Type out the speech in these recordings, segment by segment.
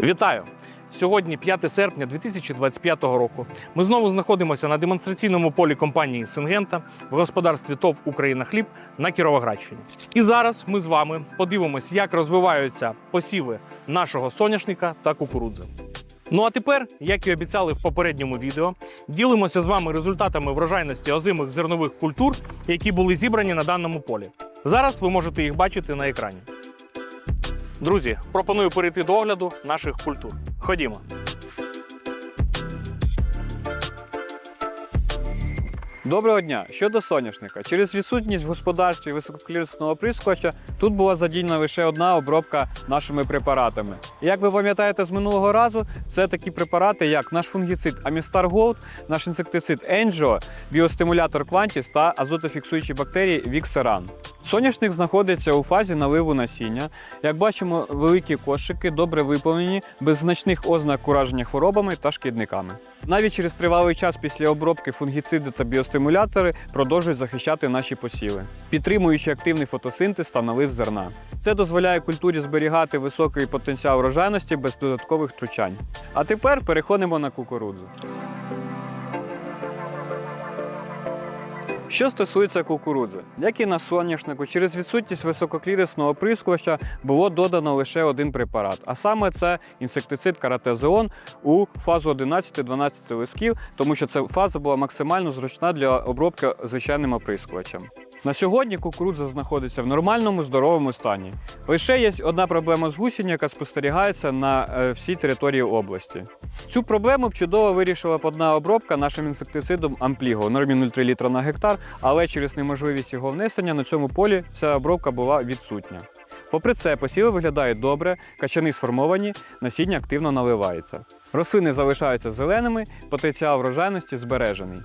Вітаю! Сьогодні 5 серпня 2025 року. Ми знову знаходимося на демонстраційному полі компанії Сингента в господарстві ТОВ Україна Хліб на Кіровоградщині. І зараз ми з вами подивимось, як розвиваються посіви нашого соняшника та кукурудзи. Ну а тепер, як і обіцяли в попередньому відео, ділимося з вами результатами врожайності озимих зернових культур, які були зібрані на даному полі. Зараз ви можете їх бачити на екрані. Друзі, пропоную перейти до огляду наших культур. Ходімо. Доброго дня! Щодо соняшника, через відсутність в господарстві висококлірісного прискоча тут була задіяна лише одна обробка нашими препаратами. І як ви пам'ятаєте з минулого разу, це такі препарати, як наш фунгіцид Amistar Gold, наш інсектицид Angio, біостимулятор Quantis та азотофіксуючі бактерії Vixeran. Соняшник знаходиться у фазі наливу насіння. Як бачимо, великі кошики добре виповнені, без значних ознак ураження хворобами та шкідниками. Навіть через тривалий час після обробки фунгіциди та біостимулятори продовжують захищати наші посіви, підтримуючи активний фотосинтез та налив зерна. Це дозволяє культурі зберігати високий потенціал врожайності без додаткових втручань. А тепер переходимо на кукурудзу. Що стосується кукурудзи, як і на соняшнику, через відсутність висококлірісного прискувача було додано лише один препарат, а саме це інсектицид каратезеон у фазу 11-12 листків, тому що ця фаза була максимально зручна для обробки звичайним оприскувачем. На сьогодні кукурудза знаходиться в нормальному здоровому стані. Лише є одна проблема з гусіння, яка спостерігається на е, всій території області. Цю проблему чудово вирішила б одна обробка нашим інсектицидом Ампліго нормі 0,3 літра на гектар, але через неможливість його внесення на цьому полі ця обробка була відсутня. Попри це, посіви виглядають добре, качани сформовані, насіння активно наливається. Рослини залишаються зеленими, потенціал врожайності збережений.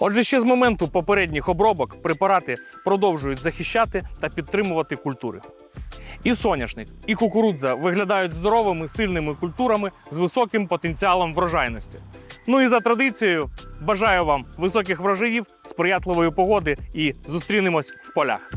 Отже, ще з моменту попередніх обробок препарати продовжують захищати та підтримувати культури. І соняшник, і кукурудза виглядають здоровими, сильними культурами з високим потенціалом врожайності. Ну і за традицією, бажаю вам високих врожаїв, сприятливої погоди і зустрінемось в полях.